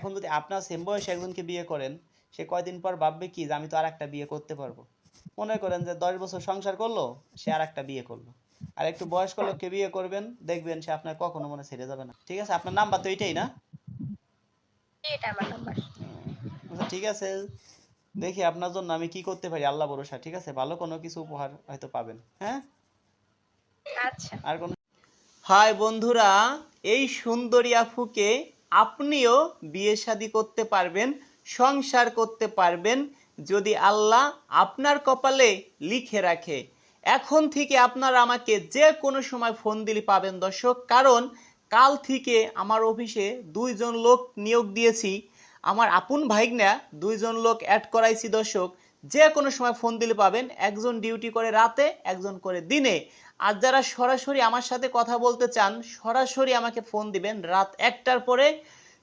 এখন যদি আপনার সেম বয়সে একজনকে বিয়ে করেন সে কয়দিন পর ভাববে কি যে আমি তো আর একটা বিয়ে করতে পারব? মনে করেন যে দশ বছর সংসার করল সে আর একটা বিয়ে করল। আর একটু বয়স্ক লোককে বিয়ে করবেন দেখবেন সে আপনার কখনো মনে ছেড়ে যাবে না। ঠিক আছে? আপনার নাম্বার তো এইটাই না? এটা আমার নাম্বার আচ্ছা ঠিক আছে। দেখি আপনার জন্য আমি কি করতে পারি আল্লাহ ভরসা ঠিক আছে? ভালো কোনো কিছু উপহার হয়তো পাবেন হ্যাঁ? আচ্ছা। আর কোন হাই বন্ধুরা এই সুন্দরী আফুকে আপনিও বিয়ে শাদী করতে পারবেন, সংসার করতে পারবেন, যদি আল্লাহ আপনার কপালে লিখে রাখে। এখন থেকে আপনারা আমাকে যে কোনো সময় ফোন দিলে পাবেন দর্শক, কারণ কাল থেকে আমার অফিসে দুইজন লোক নিয়োগ দিয়েছি। আমার আপন ভাইগনা দুইজন লোক অ্যাড করাইছি দর্শক, যে কোনো সময় ফোন দিলে পাবেন, একজন ডিউটি করে রাতে, একজন করে দিনে। আর যারা সরাসরি আমার সাথে কথা বলতে চান, সরাসরি আমাকে ফোন দিবেন। রাত একটার পরে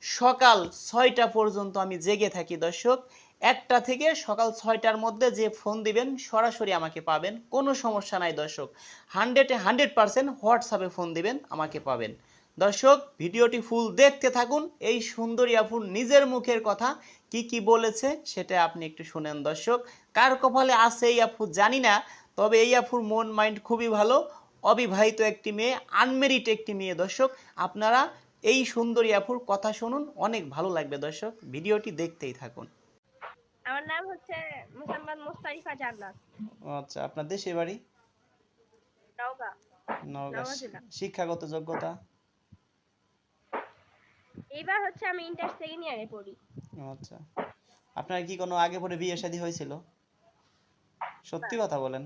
সকাল ছয়টা পর্যন্ত আমি জেগে থাকি, দর্শক। একটা থেকে সকাল ছয়টার মধ্যে যে ফোন দিবেন, সরাসরি আমাকে পাবেন। কোনো সমস্যা নাই, দর্শক। হান্ড্রেডে হান্ড্রেড পার্সেন্ট হোয়াটসঅ্যাপে ফোন দিবেন, আমাকে পাবেন। দর্শক, ভিডিওটি ফুল দেখতে থাকুন। এই সুন্দরী আপুর নিজের মুখের কথা, কি কি বলেছে সেটা আপনি একটু শুনেন, দর্শক। কার কপালে আছে এই আপু জানি না তবে এই আপুর মন মাইন্ড খুবই ভালো। অবিবাহিত একটি মেয়ে আনমেরিট একটি মেয়ে। দর্শক আপনারা এই সুন্দরী আফুর কথা শুনুন অনেক ভালো লাগবে দর্শক। ভিডিওটি দেখতেই থাকুন। আমার নাম হচ্ছে মোহাম্মদ মুস্তারিফা জান্নাত। আচ্ছা আপনার দেশে বাড়ি? নওগাঁ। নওগাঁ। শিক্ষাগত যোগ্যতা? এইবার হচ্ছে আমি ইন্টার সেকেন্ড ইয়ারে পড়ি। আচ্ছা। আপনার কি কোনো আগে পরে বিয়ে শাদী হয়েছিল? সত্যি কথা বলেন।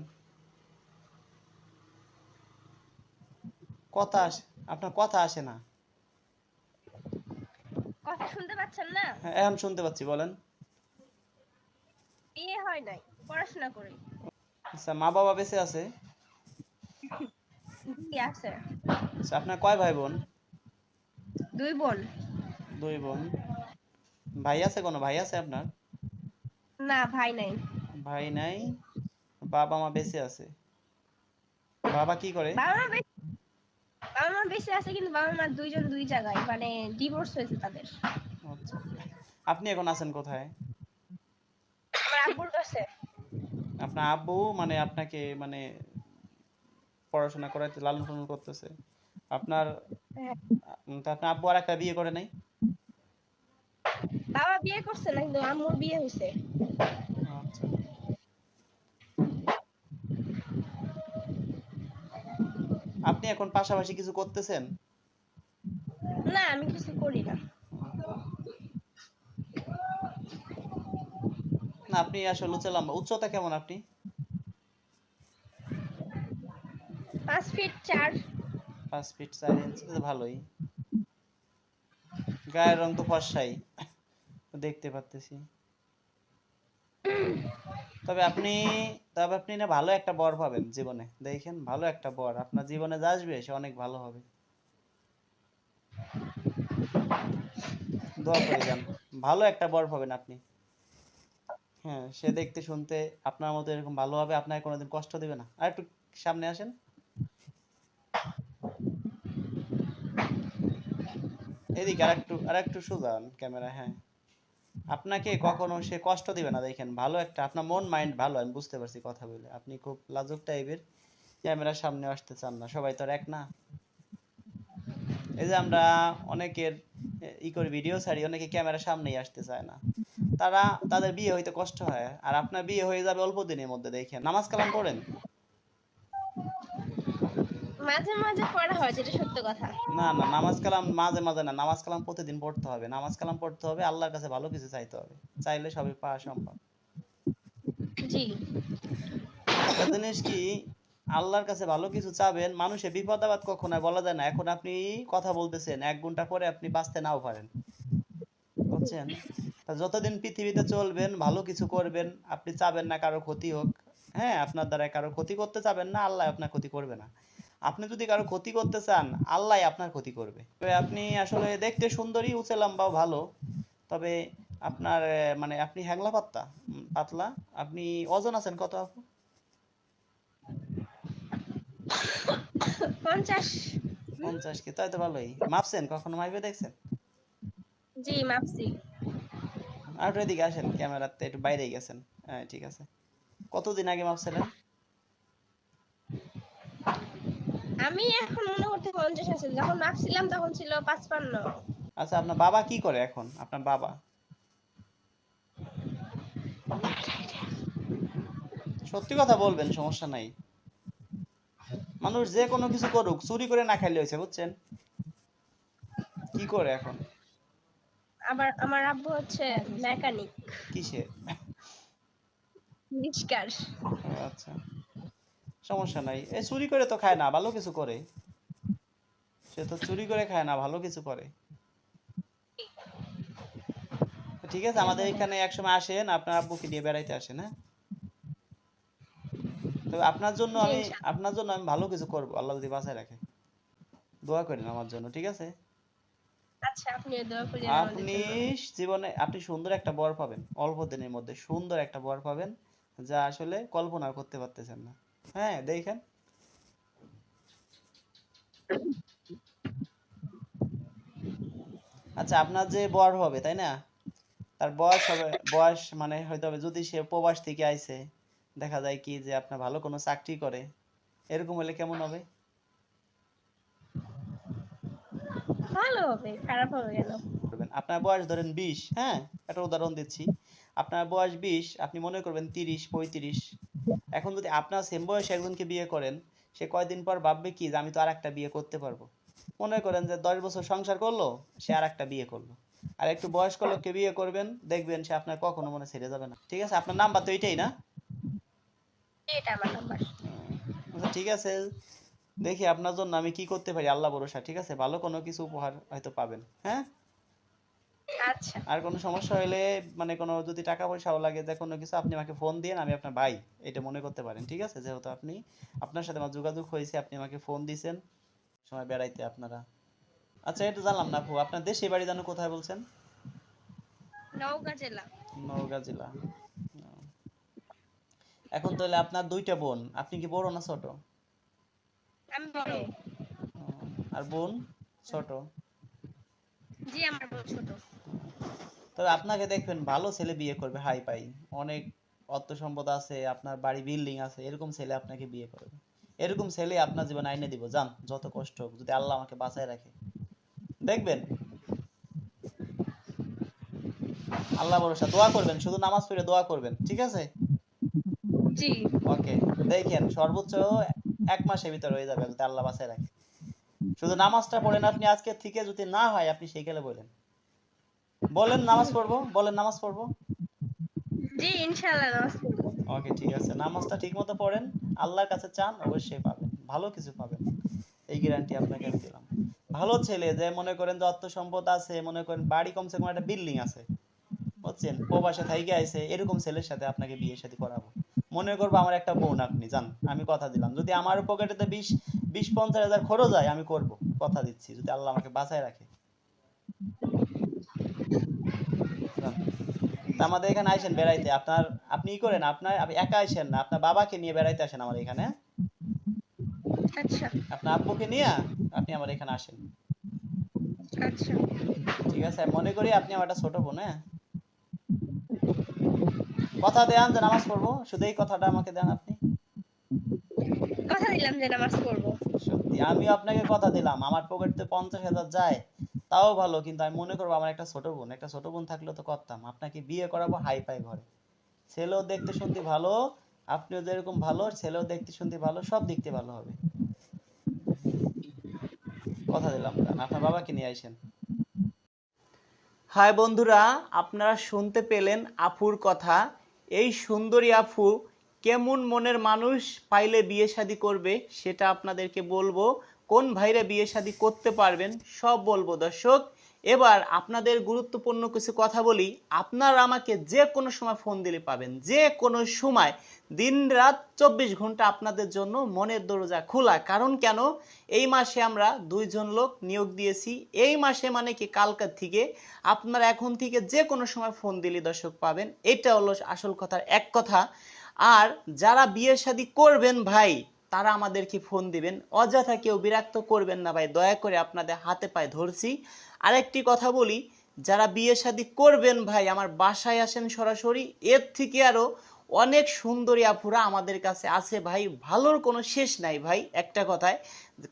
কথা আসে আপনার কথা আসে না। কথা শুনতে পাচ্ছেন না? হ্যাঁ, এখন শুনতে পাচ্ছি বলেন। বিয়ে হয় নাই পড়াশোনা করি। আচ্ছা মা বাবা বেঁচে আছে? জি আছে। আচ্ছা আপনার কয় ভাই বোন? দুই বোন। দুই বোন। ভাই আছে কোনো? ভাই আছে আপনার? না ভাই নাই। ভাই নাই। বাবা মা বেঁচে আছে। বাবা কি করে? বাবা বেশ- বাবা মা বেঁচে আছে কিন্তু বাবা মা দুইজন দুই জায়গায় মানে ডিভোর্স হয়েছে তাদের। আচ্ছা আপনি এখন আছেন কোথায়? আমার আব্বুর কাছে। আপনার আব্বু মানে আপনাকে মানে পড়াশোনা করাইতে লালন পালন করতেছে। আপনার হ্যাঁ। আপনার আব্বু আর একটা বিয়ে করে নাই? বাবা বিয়ে করছে না কিন্তু আম্মুর বিয়ে হয়েছে। আপনি এখন পাশাপাশি কিছু করতেছেন? না আমি কিছু করি না। না আপনি আসলে উচ্চ লম্বা। উচ্চতা কেমন আপনি? পাঁচ ফিট চার। পাঁচ ফিট চার ইঞ্চি তো ভালোই। গায়ের রং তো ফর্সাই দেখতে পারতেছি। তবে আপনি তবে আপনি না ভালো একটা বর পাবেন জীবনে। দেখেন, ভালো একটা বর। আপনার জীবনে যা আসবে, সে অনেক ভালো হবে। দোয়া করে যান। ভালো একটা বর পাবেন আপনি। হ্যাঁ সে দেখতে শুনতে আপনার মতো এরকম ভালো হবে, আপনাকে কোনোদিন কষ্ট দেবে না। আর একটু সামনে আসেন। এদিকে আরেকটু আরেকটু সুজান ক্যামেরা হ্যাঁ। আপনাকে কখনো সে কষ্ট দিবে না, দেখেন ভালো একটা, আপনার মন মাইন্ড ভালো, আমি বুঝতে পারছি কথা বলে। আপনি খুব লাজুক টাইপের ক্যামেরার সামনে আসতে চান না, সবাই তো এক না। এই যে আমরা অনেকের, ই করে ভিডিও ছাড়ি, অনেকে ক্যামেরার সামনেই আসতে চায় না। তারা, তাদের বিয়ে হইতে কষ্ট হয়, আর আপনার বিয়ে হয়ে যাবে অল্প দিনের মধ্যে, দেখেন। নামাজ কালাম পড়েন? মাঝে মাঝে পড়া হয় যেটা সত্য কথা। না না নামাজ কালাম মাঝে মাঝে না। নামাজ কালাম প্রতিদিন পড়তে হবে। নামাজ কালাম পড়তে হবে আল্লাহর কাছে ভালো কিছু চাইতে হবে। চাইলে সবই পাওয়া সম্ভব। জি। জিনিস কি আল্লাহর কাছে ভালো কিছু চাবেন মানুষের বিপদ আপদ কখনো বলা যায় না। এখন আপনি কথা বলতেছেন এক ঘণ্টা পরে আপনি বাঁচতে নাও পারেন। বুঝছেন? যতদিন পৃথিবীতে চলবেন ভালো কিছু করবেন আপনি চাবেন না কারও ক্ষতি হোক। হ্যাঁ আপনার দ্বারা কারও ক্ষতি করতে চাবেন না আল্লাহ আপনার ক্ষতি করবে না। আপনি যদি কারও ক্ষতি করতে চান আল্লাহ আপনার ক্ষতি করবে। তবে আপনি আসলে দেখতে সুন্দরী উঁচে লম্বাও ভালো। তবে আপনার মানে আপনি হ্যাংলা পাত্তা পাতলা। আপনি ওজন আছেন কত আপু? পঞ্চাশ। পঞ্চাশ কি তাই তো ভালোই। মাপছেন কখনো মাইপে দেখছেন? জি মাপছি। আর এদিকে আসেন ক্যামেরাতে একটু বাইরে গেছেন। হ্যাঁ ঠিক আছে। কতদিন আগে মাপছিলেন? আমি এখন মনে করতে পঞ্চাশ আছে। যখন মাপছিলাম তখন ছিল পাঁচপান্ন। আচ্ছা আপনার বাবা কি করে এখন? আপনার বাবা? সত্যি কথা বলবেন সমস্যা নাই। মানুষ যে কোনো কিছু করুক চুরি করে না খাইলে হয়েছে বুঝছেন? কি করে এখন? আবার আমার আব্বু হচ্ছে মেকানিক। কিসের রিক্সার আচ্ছা। সমস্যা নাই। এ চুরি করে তো খায় না ভালো কিছু করে। সে তো চুরি করে খায় না ভালো কিছু করে। ঠিক আছে আমাদের এখানে একসময় আসেন আপনার আব্বুকে নিয়ে বেড়াইতে আসেন হ্যাঁ? তো আপনার জন্য আমি আপনার জন্য আমি ভালো কিছু করব আল্লাহ যদি বাঁচায় রাখে। দোয়া করেন আমার জন্য ঠিক আছে? আচ্ছা আপনি। জীবনে আপনি সুন্দর একটা বর পাবেন অল্প দিনের মধ্যে সুন্দর একটা বর পাবেন যা আসলে কল্পনা করতে পারতেছেন না। হ্যাঁ দেখেন। আচ্ছা আপনার যে বর হবে তাই না? তার বয়স হবে বয়স মানে হয়তো হবে যদি সে প্রবাস থেকে আইছে দেখা যায় কি যে আপনার ভালো কোনো চাকরি করে এরকম হলে কেমন হবে? ভালো হবে খারাপ হবে কেন? আপনার বয়স ধরেন বিশ হ্যাঁ একটা উদাহরণ দিচ্ছি। আপনার বয়স বিশ আপনি মনে করবেন তিরিশ পঁয়ত্রিশ। এখন যদি আপনার সেম বয়সে একজনকে বিয়ে করেন সে কয়দিন পর ভাববে কি যে আমি তো আর একটা বিয়ে করতে পারব? মনে করেন যে দশ বছর সংসার করল সে আর একটা বিয়ে করল। আর একটু বয়স্ক লোককে বিয়ে করবেন দেখবেন সে আপনার কখনো মনে ছেড়ে যাবে না। ঠিক আছে? আপনার নাম্বার তো এইটাই না? এটা আমার নাম্বার। আচ্ছা, ঠিক আছে। দেখি আপনার জন্য আমি কি করতে পারি আল্লাহ ভরসা ঠিক আছে? ভালো কোনো কিছু উপহার হয়তো পাবেন হ্যাঁ? আচ্ছা। আর কোনো সমস্যা হলে মানে কোনো যদি টাকা পয়সাও লাগে যে কোনো কিছু আপনি আমাকে ফোন দিন আমি আপনার ভাই এটা মনে করতে পারেন ঠিক আছে? যেহেতু আপনি আপনার সাথে আমার যোগাযোগ হয়েছে আপনি আমাকে ফোন দিয়েছেন সময় বেড়াইতে আপনারা। আচ্ছা এটা জানলাম না আপু আপনার দেশে বাড়ি জানো কোথায় বলছেন? নওগাঁ জেলা। নওগাঁ জেলা। এখন তাহলে আপনার দুইটা বোন আপনি কি বড় না ছোট? আমি বড়। আর বোন ছোট? জি আমার বোন ছোট। তবে আপনাকে দেখবেন ভালো ছেলে বিয়ে করবে হাই পাই অনেক অর্থ সম্পদ আছে আপনার বাড়ি বিল্ডিং আছে এরকম ছেলে আপনাকে বিয়ে করবে। এরকম ছেলে আপনার জীবনে আইনে দিব যান যত কষ্ট হোক যদি আল্লাহ আমাকে বাঁচায় রাখে। দেখবেন? আল্লাহ ভরসা দোয়া করবেন শুধু নামাজ পড়ে দোয়া করবেন ঠিক আছে? জি। ওকে দেখেন সর্বোচ্চ এক মাসের ভিতরে হয়ে যাবে যদি আল্লাহ বাঁচায় রাখে। শুধু নামাজটা পড়েন আপনি আজকে থেকে যদি না হয় আপনি সেই বলেন। বলেন নামাজ পড়ব বলেন নামাজ পড়ব। জি ইনশাআল্লাহ নামাজ পড়ব। ওকে ঠিক আছে। নামাজটা ঠিক মতো পড়েন আল্লাহর কাছে চান অবশ্যই পাবেন। ভালো কিছু পাবেন। এই গ্যারান্টি আপনাকে আমি দিলাম। ভালো ছেলে যে মনে করেন যে অর্থ সম্পদ আছে মনে করেন বাড়ি কমসে কম একটা বিল্ডিং আছে। বুঝছেন? প্রবাসে থাইকে আইছে এরকম ছেলের সাথে আপনাকে বিয়ে শাদী করাবো। মনে করব আমার একটা বোন আপনি জান আমি কথা দিলাম। যদি আমার পকেটেতে বিশ বিশ পঞ্চাশ হাজার খরচ হয় আমি করব। কথা দিচ্ছি। যদি আল্লাহ আমাকে বাঁচায় রাখে যান। তা আমাদের এখানে আইসেন বেড়াইতে। আপনার আপনি ই করেন আপনার আপনি একা আইসেন না। আপনার বাবাকে নিয়ে বেড়াইতে আসেন আমার এখানে? আচ্ছা। আপনার আব্বুকে নিয়ে আপনি আমার এখানে আসেন। আচ্ছা। ঠিক আছে মনে করি আপনি আমার একটা ছোট বোন হ্যাঁ? কথা দেন যে নামাজ পড়ব। শুধু এই কথাটা আমাকে দেন আপনি। কথা দিলাম যে নামাজ পড়ব। সত্যি আমি আপনাকে কথা দিলাম। আমার পকেটে পঞ্চাশ হাজার যায়। তাও ভালো, কিন্তু আমি মনে করব আমার একটা ছোট বোন, একটা ছোট বোন থাকলেও তো করতাম। আপনাকে বিয়ে করাবো হাই পাই ঘরে। ছেলেও দেখতে শুনতে ভালো, আপনিও যেরকম ভালো, ছেলেও দেখতে শুনতে ভালো, সব দেখতে ভালো হবে। কথা দিলাম আপনার বাবাকে নিয়ে আইসেন। হাই বন্ধুরা, আপনারা শুনতে পেলেন আফুর কথা। এই সুন্দরী আফু কেমন মনের মানুষ পাইলে বিয়ে শাদী করবে সেটা আপনাদেরকে বলব। কোন ভাইরা বিয়ে শাদী করতে পারবেন, সব বলব দর্শক। এবার আপনাদের গুরুত্বপূর্ণ কিছু কথা বলি। আপনারা আমাকে যে কোনো সময় ফোন দিলে পাবেন। যে কোনো সময় দিন রাত চব্বিশ ঘণ্টা আপনাদের জন্য মনের দরজা খোলা। কারণ কেন? এই মাসে আমরা দুইজন লোক নিয়োগ দিয়েছি। এই মাসে মানে কি? কালকার থেকে আপনারা এখন থেকে যে কোনো সময় ফোন দিলে দর্শক পাবেন। এটা হলো আসল কথার এক কথা। আর যারা বিয়ে শাদী করবেন ভাই তারা আমাদেরকে ফোন দিবেন। অযথা কেউ বিরক্ত করবেন না ভাই, দয়া করে আপনাদের হাতে পায়ে ধরছি। আরেকটি কথা বলি, যারা বিয়ে শাদী করবেন ভাই, আমার বাসায় আসেন সরাসরি, এর থেকে আরও অনেক সুন্দরী আপুরা আমাদের কাছে আছে ভাই, ভালোর কোনো শেষ নাই ভাই, একটা কথায়।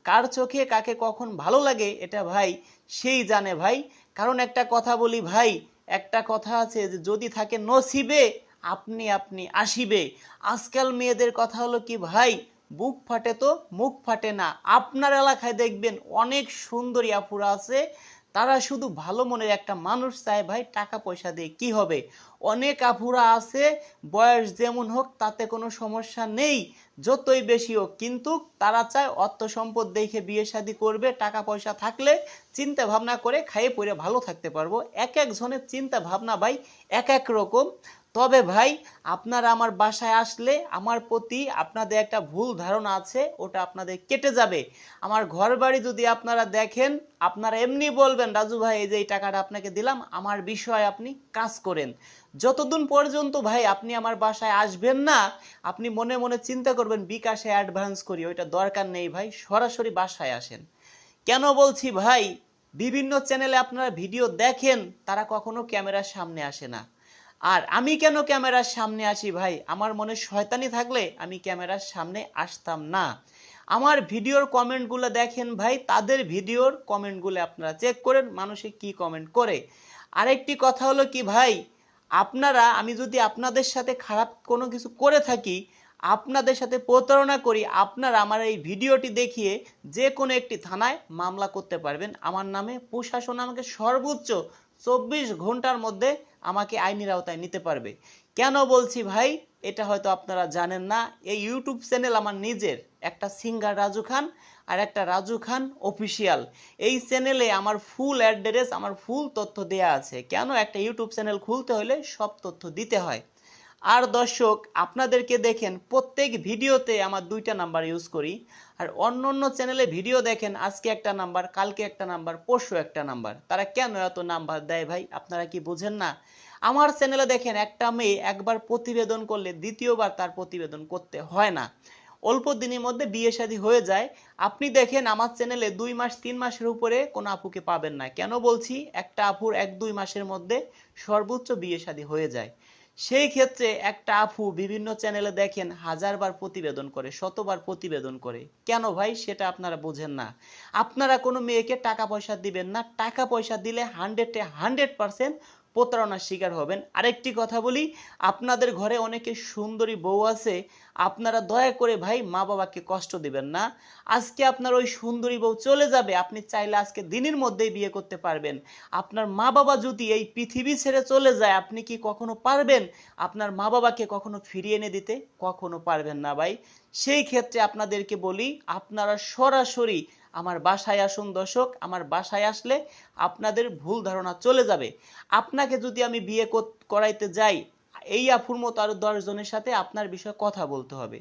কার চোখে কাকে কখন ভালো লাগে, এটা ভাই সেই জানে ভাই। কারণ একটা কথা বলি ভাই, একটা কথা আছে যে যদি থাকে নসিবে, আপনি আপনি আসিবে। আজকাল মেয়েদের কথা হলো কি ভাই বুক ফাটে তো মুখ ফাটে না। আপনার এলাকায় দেখবেন অনেক সুন্দরী আপুরা আছে। তারা শুধু ভালো মনের একটা মানুষ চায়, ভাই, টাকা পয়সা দিয়ে কি হবে? অনেক আপুরা আছে, বয়স যেমন হোক, তাতে কোনো সমস্যা নেই, যতই বেশি হোক। কিন্তু তারা চায় অর্থ সম্পদ দেখে বিয়ে শাদী করবে, টাকা পয়সা থাকলে চিন্তা ভাবনা করে খাইয়ে পরে ভালো থাকতে পারব। এক একজনের চিন্তা ভাবনা, ভাই, এক এক রকম। তবে ভাই, আপনারা আমার বাসায় আসলে আমার প্রতি আপনাদের একটা ভুল ধারণা আছে, ওটা আপনাদের কেটে যাবে। আমার ঘর বাড়ি যদি আপনারা দেখেন, আপনারা এমনি বলবেন, রাজু ভাই, এই যে এই টাকাটা আপনাকে দিলাম, আমার বিষয়ে আপনি কাজ করেন। যতদিন পর্যন্ত ভাই, আপনি আমার বাসায় আসবেন না, আপনি মনে মনে চিন্তা করবেন, বিকাশে অ্যাডভান্স করি, ওইটা দরকার নেই ভাই, সরাসরি বাসায় আসেন। কেন বলছি ভাই, বিভিন্ন চ্যানেলে আপনারা ভিডিও দেখেন, তারা কখনো ক্যামেরার সামনে আসে না। আর আমি কেন ক্যামেরার সামনে আসি ভাই? আমার মনে শয়তানি থাকলে আমি ক্যামেরার সামনে আসতাম না। আমার ভিডিওর কমেন্টগুলো দেখেন ভাই, তাদের ভিডিওর কমেন্টগুলো আপনারা চেক করেন, মানুষে কি কমেন্ট করে। আরেকটি কথা হলো কি ভাই, আপনারা, আমি যদি আপনাদের সাথে খারাপ কোনো কিছু করে থাকি, আপনাদের সাথে প্রতারণা করি, আপনারা আমার এই ভিডিওটি দেখিয়ে যে কোনো একটি থানায় মামলা করতে পারবেন। আমার নামে প্রশাসন আমাকে সর্বোচ্চ চব্বিশ ঘণ্টার মধ্যে আমাকে আইনের আওতায় নিতে পারবে। কেন বলছি ভাই? এটা হয়তো আপনারা জানেন না। এই ইউটিউব চ্যানেল আমার নিজের। একটা সিঙ্গার রাজু খান আর একটা রাজু খান অফিসিয়াল। এই চ্যানেলে আমার ফুল অ্যাড্রেস আমার ফুল তথ্য দেয়া আছে। কেন একটা ইউটিউব চ্যানেল খুলতে হলে সব তথ্য দিতে হয়? আর দর্শক, আপনাদেরকে দেখেন প্রত্যেক ভিডিওতে আমার দুইটা নাম্বার ইউজ করি। আর অন্য অন্য চ্যানেলে ভিডিও দেখেন, আজকে একটা নাম্বার, কালকে একটা নাম্বার, পরশু একটা নাম্বার। তারা কেন এত নাম্বার দেয় ভাই? আপনারা কি বুঝেন না? আমার চ্যানেলে দেখেন, একটা মেয়ে একবার প্রতিবেদন করলে দ্বিতীয়বার তার প্রতিবেদন করতে হয় না। অল্প দিনের মধ্যে বিয়ে শাদী হয়ে যায়। আপনি দেখেন, আমার চ্যানেলে দুই মাস, তিন মাসের উপরে কোনো আপুকে পাবেন না। কেন বলছি? একটা আপুর এক, দুই মাসের মধ্যে সর্বোচ্চ বিয়ে শাদী হয়ে যায়। সেই ক্ষেত্রে একটা আফু বিভিন্ন চ্যানেলে দেখেন, হাজারবার প্রতিবেদন করে, শতবার প্রতিবেদন করে। কেন ভাই? সেটা আপনারা বোঝেন না। আপনারা কোনো মেয়েকে টাকা পয়সা দিবেন না। টাকা পয়সা দিলে হান্ড্রেডে হান্ড্রেড পার্সেন্ট প্রতারণার শিকার হবেন। আরেকটি কথা বলি, আপনাদের ঘরে অনেকে সুন্দরী বউ আছে, আপনারা দয়া করে ভাই মা বাবাকে কষ্ট দিবেন না। আজকে আপনার ওই সুন্দরী বউ চলে যাবে, আপনি চাইলে আজকে দিনের মধ্যেই বিয়ে করতে পারবেন। আপনার মা বাবা যদি এই পৃথিবী ছেড়ে চলে যায়, আপনি কি কখনো পারবেন আপনার মা বাবাকে কখনো ফিরিয়ে এনে দিতে? কখনো পারবেন না ভাই। সেই ক্ষেত্রে আপনাদেরকে বলি, আপনারা সরাসরি আমার বাসায় আসুন দর্শক, আমার বাসায় আসলে আপনাদের ভুল ধারণা চলে যাবে। আপনাকে যদি আমি বিয়ে করাইতে যাই, এই আফুর মতো আরও দশ জনের সাথে আপনার বিষয়ে কথা বলতে হবে।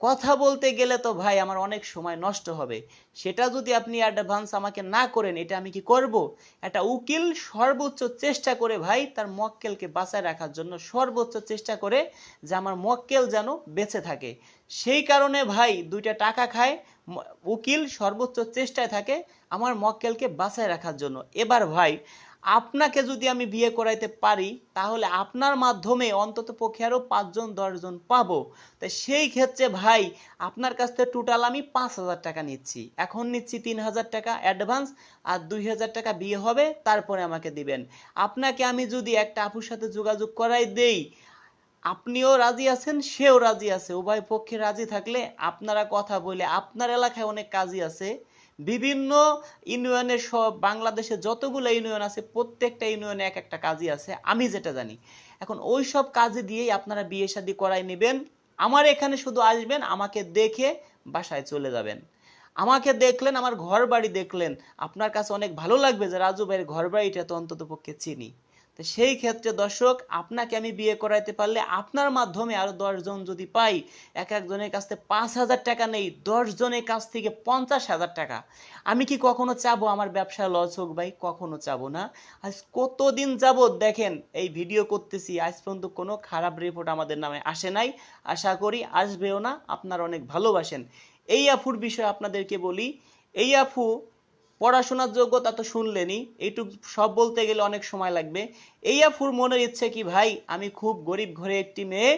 কথা বলতে গেলে তো ভাই আমার অনেক সময় নষ্ট হবে। সেটা যদি আপনি অ্যাডভান্স আমাকে না করেন, এটা আমি কি করব? একটা উকিল সর্বোচ্চ চেষ্টা করে ভাই তার মক্কেলকে বাঁচায় রাখার জন্য সর্বোচ্চ চেষ্টা করে যে আমার মক্কেল যেন বেঁচে থাকে। সেই কারণে ভাই দুইটা টাকা খায় উকিল সর্বোচ্চ চেষ্টায় থাকে আমার মক্কেলকে বাঁচায় রাখার জন্য। এবার ভাই আপনাকে যদি আমি বিয়ে করাইতে পারি, তাহলে আপনার মাধ্যমে অন্তত পক্ষে আরও পাঁচজন, দশজন পাবো। তা সেই ক্ষেত্রে ভাই, আপনার কাছ থেকে টোটাল আমি পাঁচ হাজার টাকা নিচ্ছি। এখন নিচ্ছি তিন হাজার টাকা অ্যাডভান্স আর দুই হাজার টাকা বিয়ে হবে, তারপরে আমাকে দিবেন। আপনাকে আমি যদি একটা আপুর সাথে যোগাযোগ করাই দেই, আপনিও রাজি আছেন, সেও রাজি আছে। উভয় পক্ষে রাজি থাকলে আপনারা কথা বলে, আপনার এলাকায় অনেক কাজই আছে। বিভিন্ন ইউনিয়নের সব বাংলাদেশে যতগুলো ইউনিয়ন আছে, প্রত্যেকটা ইউনিয়নে এক একটা কাজই আছে, আমি যেটা জানি। এখন ওই সব কাজে দিয়েই আপনারা বিয়ে শাদি করাই নেবেন। আমার এখানে শুধু আসবেন, আমাকে দেখে বাসায় চলে যাবেন। আমাকে দেখলেন, আমার ঘর বাড়ি দেখলেন। আপনার কাছে অনেক ভালো লাগবে যে রাজু ভাইয়ের ঘর বাড়িটা তো অন্তত পক্ষে চিনি। তো সেই ক্ষেত্রে দর্শক, আপনাকে আমি বিয়ে করাইতে পারলে আপনার মাধ্যমে আরও দশজন যদি পাই, এক একজনের কাছ থেকে পাঁচ হাজার টাকা নেই দশ জনের কাছ থেকে পঞ্চাশ হাজার টাকা। আমি কি কখনো চাবো আমার ব্যবসা লস হোক ভাই? কখনো চাবো না। আজ কতদিন যাবত দেখেন, এই ভিডিও করতেছি, আজ পর্যন্ত কোনো খারাপ রিপোর্ট আমাদের নামে আসে নাই। আশা করি আসবেও না, আপনারা অনেক ভালোবাসেন। এই আফুর বিষয়ে আপনাদেরকে বলি, এই আফু পড়াশোনার যোগ্যতা তো শুনলেনই। এইটুক সব বলতে গেলে অনেক সময় লাগবে। এই আফুর মনের ইচ্ছে কি ভাই? আমি খুব গরিব ঘরে একটি মেয়ে।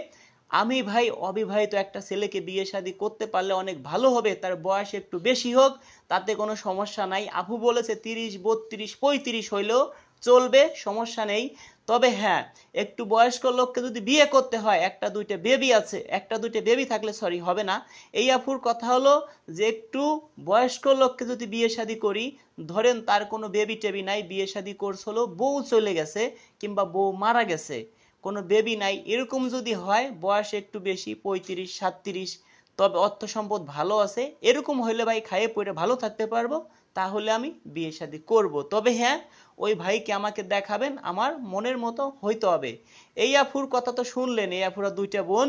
আমি ভাই অবিবাহিত একটা ছেলেকে বিয়ে শাদী করতে পারলে অনেক ভালো হবে, তার বয়স একটু বেশি হোক, তাতে কোনো সমস্যা নাই। আপু বলেছে তিরিশ, বত্রিশ, পঁয়ত্রিশ হইলেও চলবে, সমস্যা নেই। তবে হ্যাঁ একটু বয়স্ক লোককে যদি বিয়ে করতে হয়, একটা দুইটা বেবি আছে, একটা দুইটা বেবি থাকলে সরি হবে না। এই আফুর কথা হলো যে একটু বয়স্ক লোককে যদি বিয়ে শাদী করি, ধরেন তার কোনো বেবি টেবি নাই, বিয়ে শাদী কোর্স হলো, বউ চলে গেছে কিংবা বউ মারা গেছে, কোনো বেবি নাই, এরকম যদি হয়, বয়স একটু বেশি, পঁয়ত্রিশ, সাতত্রিশ, তবে অর্থ সম্পদ ভালো আছে, এরকম হইলে ভাই খাইয়ে পড়ে ভালো থাকতে পারব, তাহলে আমি বিয়ে শাদী করব। তবে হ্যাঁ ওই ভাইকে আমাকে দেখাবেন, আমার মনের মতো হইতে হবে। এই আফুর কথা তো শুনলেন, এই আফুরা দুইটা বোন,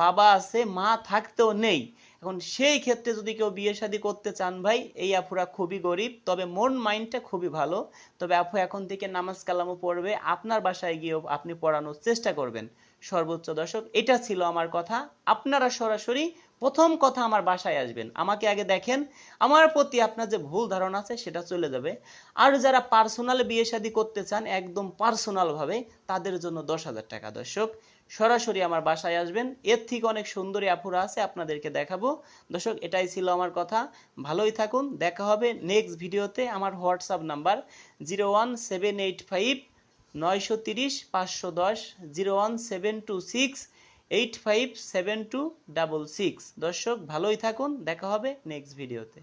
বাবা আছে, মা থাকতেও নেই। এখন সেই ক্ষেত্রে যদি কেউ বিয়ে শাদী করতে চান ভাই, এই আফুরা খুবই গরিব, তবে মন, মাইন্ডটা খুবই ভালো। তবে আপু এখন থেকে নামাজ কালামও পড়বে, আপনার বাসায় গিয়েও আপনি পড়ানোর চেষ্টা করবেন। সর্বোচ্চ দর্শক, এটা ছিল আমার কথা। আপনারা সরাসরি প্রথম কথা আমার বাসায় আসবেন। আমাকে আগে দেখেন। আমার প্রতি আপনার যে ভুল ধারণা আছে, সেটা চলে যাবে। আর যারা পার্সোনাল বিয়ে শাদী করতে চান, একদম পার্সোনাল ভাবে, তাদের জন্য দশ হাজার টাকা। দর্শক, সরাসরি আমার বাসায় আসবেন। এর থেকে অনেক সুন্দরী আপুরা আছে, আপনাদেরকে দেখাবো। দর্শক, এটাই ছিল আমার কথা। ভালোই থাকুন। দেখা হবে নেক্সট ভিডিওতে। আমার WhatsApp number zero one seven eight five নয়শো তিরিশ পাঁচশো দশ zero one seven two six eight five seven two double six. দর্শক ভালোই থাকুন। দেখা হবে নেক্সট ভিডিওতে